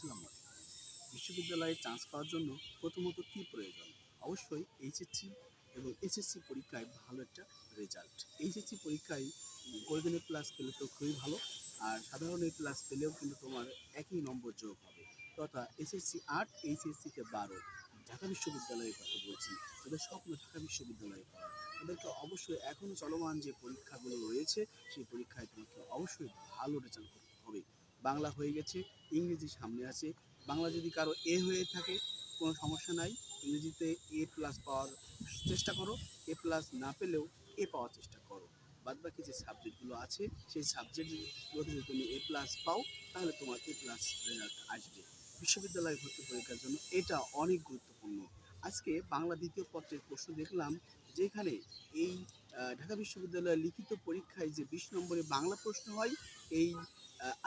আসসালামু আলাইকুম বিশ্ববিদ্যালয়ে চান্স পাওয়ার জন্য প্রথমত কী প্রয়োজন? অবশ্যই এইচএসসি এবং এসএসসি পরীক্ষায় ভালো একটা রেজাল্ট এইচএসসি পরীক্ষায় গোল্ডেন প্লাস পেলে তো খুবই ভালো, আর সাধারণ এ প্লাস পেলেও কিন্তু তোমার একই নম্বর যোগ হবে। তথা এসএসসি আট এইচএসসিতে বারো। ঢাকা বিশ্ববিদ্যালয়ের কথা বলছি, তাদের স্বপ্ন ঢাকা বিশ্ববিদ্যালয়ে পড়া। তাদেরকে অবশ্যই এখনও চলমান যে পরীক্ষাগুলো রয়েছে, সেই পরীক্ষায় তোমাকে অবশ্যই ভালো রেজাল্ট করতে হবে। বাংলা হয়ে গেছে, ইংরেজি সামনে আছে। বাংলা যদি কারও এ হয়ে থাকে, কোনো সমস্যা নাই। ইংরেজিতে এ প্লাস পাওয়ার চেষ্টা করো, এ প্লাস না পেলেও এ পাওয়ার চেষ্টা করো। বাদ বাকি যে সাবজেক্টগুলো আছে, সেই সাবজেক্টগুলোতে যদি তুমি এ প্লাস পাও, তাহলে তোমার এ প্লাস রেজাল্ট আসবে। বিশ্ববিদ্যালয়ে ভর্তি পরীক্ষার জন্য এটা অনেক গুরুত্বপূর্ণ। আজকে বাংলা দ্বিতীয় পত্রের প্রশ্ন দেখলাম, যেখানে এই ঢাকা বিশ্ববিদ্যালয়ের লিখিত পরীক্ষায় যে বিশ নম্বরে বাংলা প্রশ্ন হয়, এই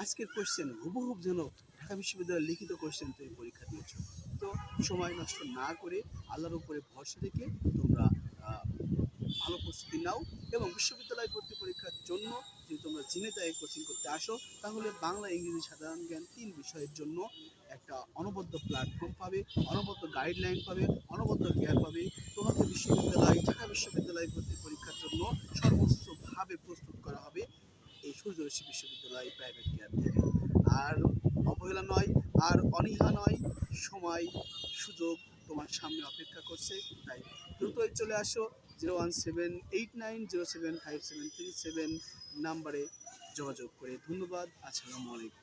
আজকের কোশ্চেন হুবহুব যেন ঢাকা বিশ্ববিদ্যালয়ের লিখিত কোশ্চেন তুমি পরীক্ষা দিয়েছ। তো সময় নষ্ট না করে আল্লাহর উপরে ভরসা রেখে তোমরা ভালো প্রস্তুতি নাও এবং বিশ্ববিদ্যালয় ভর্তি পরীক্ষার জন্য যদি তোমরা জিনেদায় কোচিং করতে আসো, তাহলে বাংলা, ইংরেজি, সাধারণ জ্ঞান তিন বিষয়ের জন্য একটা অনবদ্য প্ল্যাটফর্ম পাবে, অনবদ্য গাইডলাইন পাবে, অনবদ্য জ্ঞান পাবে। তোমাকে বিশ্ববিদ্যালয়, ঢাকা বিশ্ববিদ্যালয় ভর্তি পরীক্ষার জন্য সর্বোচ্চভাবে প্রস্তুত করা হবে এই সূর্যরশ্মি বিশ্ববিদ্যালয় প্রাইভেট কেয়ার থেকে আর অবহেলা নয়, আর অনীহা নয়, সময়, সুযোগ তোমার সামনে অপেক্ষা করছে। তাই দ্রুতই চলে আসো zero one seven eight nine zero seven five seven three seven নাম্বারে যোগাযোগ করে। ধন্যবাদ, আসসালামু আলাইকুম